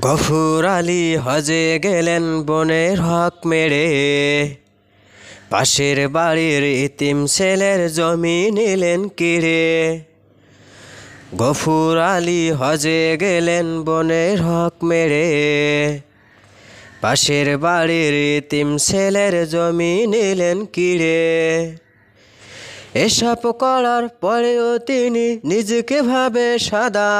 গফুর আলী হজে গেলেন বনের হক মেরে। পাশের বাড়ির ইতিম ছেলের জমি নিলেন কিরে। গফুর আলী হজে গেলেন বনের হক মেরে। পাশের বাড়ির ইতিম ছেলের জমি নিলেন কিরে। এসব করার পরেও তিনি নিজেকে ভাবে সাদা।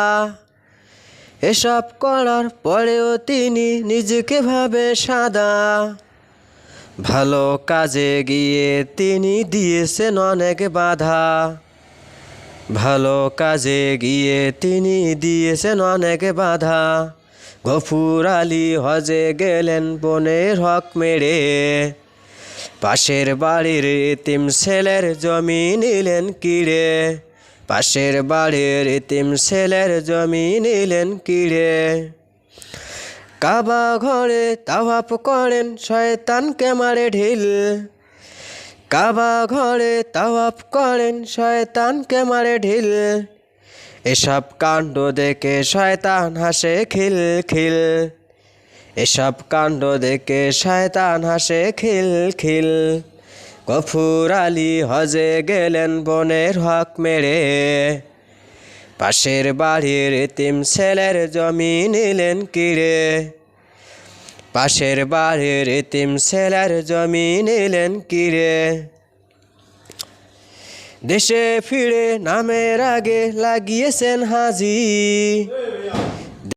এসব করার পরেও তিনি নিজেকে ভাবে সাদা। ভালো কাজে গিয়ে তিনি দিয়েছেন অনেক বাধা। ভালো কাজে গিয়ে তিনি দিয়েছেন অনেক বাধা। গফুর আলী হজে গেলেন বনের হক মেরে। পাশের বাড়ির ইতিম ছেলের জমি নিলেন কিরে। পাশের বাড়ির ইতিম ছেলের জমি নিলেন কিরে? কাবা ঘরে তাওয়াপ করেন শয়তানকে মারে ঢিল। কাবা ঘরে তাওয়াপ করেন শয়তানকে মারে ঢিল। এসব কাণ্ড দেখে শয়তান হাসে খিল খিল। এসব কাণ্ড দেখে শয়তান হাসে খিল খিল। গফুর আলী হজে গেলেন বনের হক মেরে। পাশের বাড়ির এতিম ছেলের জমি নিলেন কিরে। পাশের বাড়ির এতিম ছেলের জমি নিলেন কিরে। দেশে ফিরে নামের আগে লাগিয়েছেন হাজি।